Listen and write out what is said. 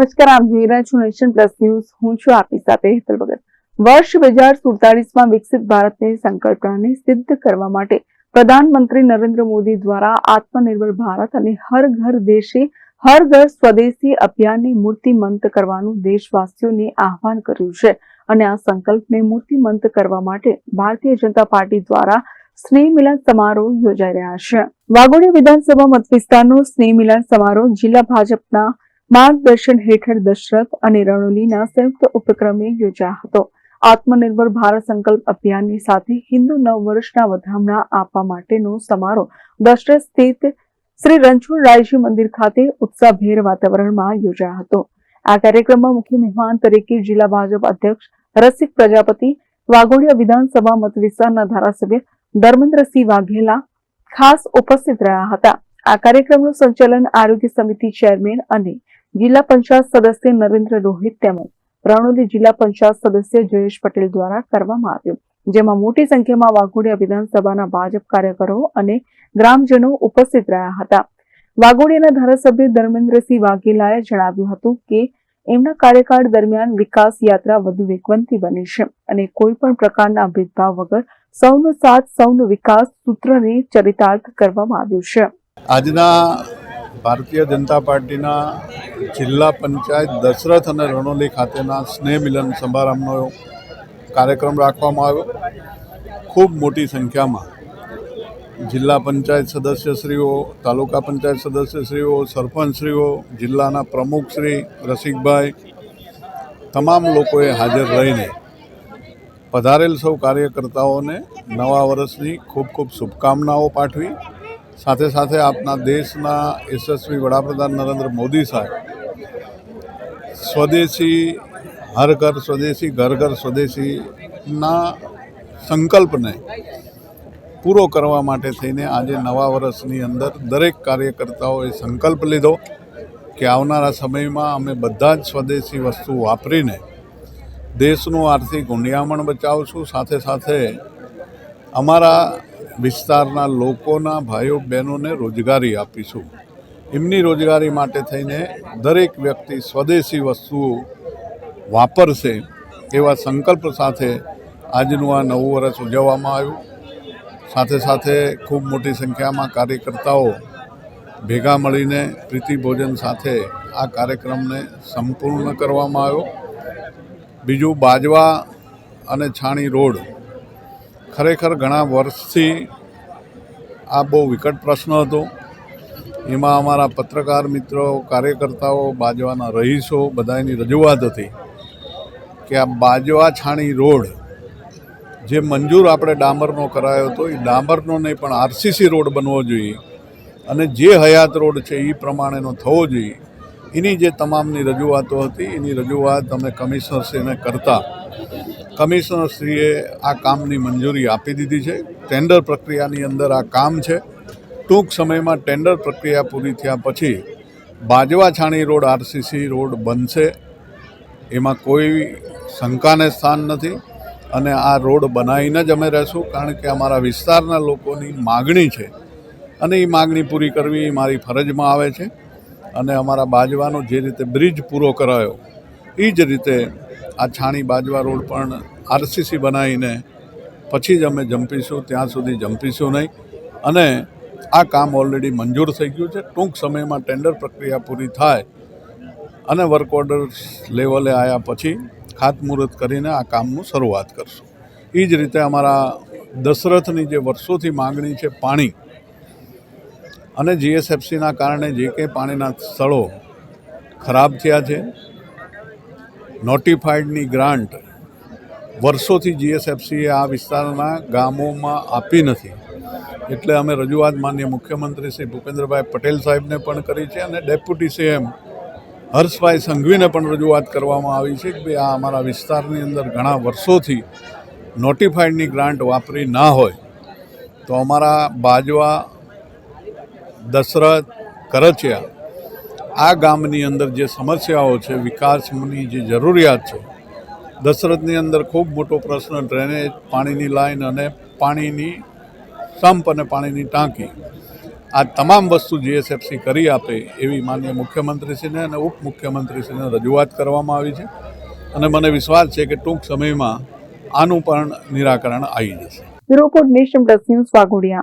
નમસ્કાર, આપ જોઈ રહ્યા છો નેશન પ્લસ ન્યૂઝ. હું છું આપની સાથે હેતલ ભગત. વર્ષ બે હજાર સુડતાલીસમાં વિકસિત ભારતની સંકલ્પનાને સિદ્ધ કરવા માટે પ્રધાનમંત્રી નરેન્દ્ર મોદી દ્વારા આત્મનિર્ભર ભારત અને હર ઘર દેશે, હર ઘર સ્વદેશી અભિયાનને મૂર્તિમંત કરવાનું દેશવાસીઓને આહવાન કર્યું છે અને આ સંકલ્પને મૂર્તિમંત કરવા માટે ભારતીય જનતા પાર્ટી દ્વારા સ્નેહ મિલન સમારોહ યોજાઈ રહ્યા છે. વાઘોડિયા વિધાનસભા મત વિસ્તારનો સ્નેહ મિલન સમારોહ જિલ્લા ભાજપના માર્ગદર્શન હેઠળ દશરથ અને રણોલીના સંયુક્ત ઉપક્રમે યોજા હતો. આત્મનિર્ભર ભારત સંકલ્પ અભિયાનની સાથે હિન્દુ નવ વર્ષના વધામણા આપવા માટેનો સમારોહ દશરથ સ્થિત શ્રી રણછોડરાયજી મંદિર ખાતે ઉત્સાહભેર વાતાવરણમાં યોજાયો હતો. આ કાર્યક્રમમાં મુખ્ય મહેમાન તરીકે જિલ્લા ભાજપ અધ્યક્ષ, રસિક પ્રજાપતિ, વાઘોડિયા વિધાનસભા મત વિસ્તારના ધારાસભ્ય ધર્મેન્દ્રસિંહ વાઘેલા ખાસ ઉપસ્થિત રહ્યા હતા. આ કાર્યક્રમનું સંચાલન આરોગ્ય સમિતિ ચેરમેન અને જિલ્લા પંચાયત સદસ્ય નરેન્દ્ર રોહિત તેમજ રણોલી જિલ્લા પંચાયત સદસ્ય જયેશ પટેલ દ્વારા કરવામાં આવ્યું. જેમાં મોટી સંખ્યામાં વાઘોડિયા વિધાનસભાના ભાજપ કાર્યકરો અને ગ્રામજનો ઉપસ્થિત રહ્યા હતા. વાઘોડિયાના ધારાસભ્ય ધર્મેન્દ્રસિંહ વાઘેલાએ જણાવ્યું હતું કે, એમના કાર્યકાળ દરમિયાન વિકાસ યાત્રા વધુ વેગવંતી બની છે અને કોઈ પણ પ્રકારના ભેદભાવ વગર સૌનો સાથ, સૌનો વિકાસ સૂત્રને ચરિતાર્થ કરવામાં આવ્યું છે. આજના ભારતીય જનતા પાર્ટીના જિલ્લા પંચાયત દશરથ અને રણોલી ખાતેના સ્નેહ મિલન સમારંભનો કાર્યક્રમ રાખવામાં આવ્યો. ખૂબ મોટી સંખ્યામાં જિલ્લા પંચાયત સદસ્યશ્રીઓ, તાલુકા પંચાયત સદસ્યશ્રીઓ, સરપંચશ્રીઓ, જિલ્લાના પ્રમુખશ્રી રસિકભાઈ, તમામ લોકોએ હાજર રહીને પધારેલ સૌ કાર્યકર્તાઓને નવા વર્ષની ખૂબ ખૂબ શુભકામનાઓ પાઠવી. સાથે સાથે આપના દેશના યશસ્વી વડાપ્રધાન નરેન્દ્ર મોદી સાહેબ, સ્વદેશી હર ઘર સ્વદેશી ઘર ઘર સ્વદેશીના સંકલ્પને પૂરો કરવા માટે થઈને આજે નવા વર્ષની અંદર દરેક કાર્યકર્તાઓએ સંકલ્પ લીધો કે આવનારા સમયમાં અમે બધા જ સ્વદેશી વસ્તુ વાપરીને દેશનું આર્થિક ઊંડિયામણ બચાવશું. સાથે સાથે અમારા વિસ્તારના લોકોના ભાઈઓ બહેનોને રોજગારી આપીશું. એમની રોજગારી માટે થઈને દરેક વ્યક્તિ સ્વદેશી વસ્તુઓ વાપરશે એવા સંકલ્પ સાથે આજનું આ નવું વર્ષ ઉજવવામાં આવ્યું. સાથે સાથે ખૂબ મોટી સંખ્યામાં કાર્યકર્તાઓ ભેગા મળીને પ્રીતિ ભોજન સાથે આ કાર્યક્રમને સંપૂર્ણ કરવામાં આવ્યો. બીજું બાજવા અને છાણી રોડ ખરેખર ઘણા વર્ષથી આ બહુ વિકટ પ્રશ્ન હતો. એમાં અમારા પત્રકાર મિત્રો, કાર્યકર્તાઓ, બાજવાના રહીશો બધાની રજૂઆત હતી કે આ બાજવા છાણી રોડ જે મંજૂર આપણે ડામરનો કરાયો હતો, એ ડામરનો નહીં પણ આરસીસી રોડ બનવો જોઈએ અને જે હયાત રોડ છે એ પ્રમાણેનો થવો જોઈએ. એની જે તમામની રજૂઆતો હતી, એની રજૂઆત અમે કમિશનરશ્રીને કરતા કમિશનરશ્રીએ આ કામની મંજૂરી આપી દીધી છે. ટેન્ડર પ્રક્રિયાની અંદર આ કામ છે. ટૂંક સમયમાં ટેન્ડર પ્રક્રિયા પૂરી થયા પછી Bajwa Chhani road RCC road બનશે. એમાં કોઈ શંકાને સ્થાન નથી અને આ રોડ બનાવીને જ અમે રહેશું કારણ કે અમારા વિસ્તારના લોકોની માગણી છે. અને એ માગણી પૂરી કરવી એ મારી ફરજમાં આવે છે. અને અમારા બાજવાનો જે રીતે બ્રિજ પૂરો કરાયો, એ જ રીતે આ છાણી બાજવા રોડ પણ આરસીસી બનાવીને પછી જ અમે જંપીશું, ત્યાં સુધી જંપીશું નહીં. અને આ કામ ઓલરેડી મંજૂર થઈ ગયું છે. ટૂંક સમયમાં ટેન્ડર પ્રક્રિયા પૂરી થાય અને વર્ક ઓર્ડર લેવલે આવ્યા પછી ખાતમુહૂર્ત કરીને આ કામનું શરૂઆત કરશું. એ જ રીતે અમારા દશરથની જે વર્ષોથી માગણી છે પાણી અને જીએસએફસીના કારણે જે કંઈ પાણીના સ્થળો ખરાબ થયા છે નોટિફાઈડની ગ્રાન્ટ વર્ષોથી જીએસએફસીએ આ વિસ્તારના ગામોમાં આપી નથી. એટલે અમે રજૂઆત માન્ય મુખ્યમંત્રી શ્રી ભૂપેન્દ્રભાઈ પટેલ સાહેબને પણ કરી છે અને ડેપ્યુટી સીએમ હર્ષભાઈ સંઘવીને પણ રજૂઆત કરવામાં આવી છે કે ભાઈ આ અમારા વિસ્તારની અંદર ઘણા વર્ષોથી નોટિફાઈડની ગ્રાન્ટ વાપરી ના હોય. તો અમારા બાજવા, દશરથ, કરચિયા આ ગામની અંદર જે સમસ્યાઓ છે, વિકાસની જે જરૂરિયાત છે, દશરથની અંદર ખૂબ મોટો પ્રશ્ન, ડ્રેનેજ, પાણીની લાઈન અને પાણીની સંપ અને પાણીની ટાંકી. આ તમામ વસ્તુ જીએસએફસી કરી આપે એવી માન્ય મુખ્યમંત્રીશ્રીને અને ઉપમુખ્યમંત્રીશ્રીને રજૂઆત કરવામાં આવી છે. અને મને વિશ્વાસ છે કે ટૂંક સમયમાં આનું પણ નિરાકરણ આવી જશે. Report nation plus Waghodia.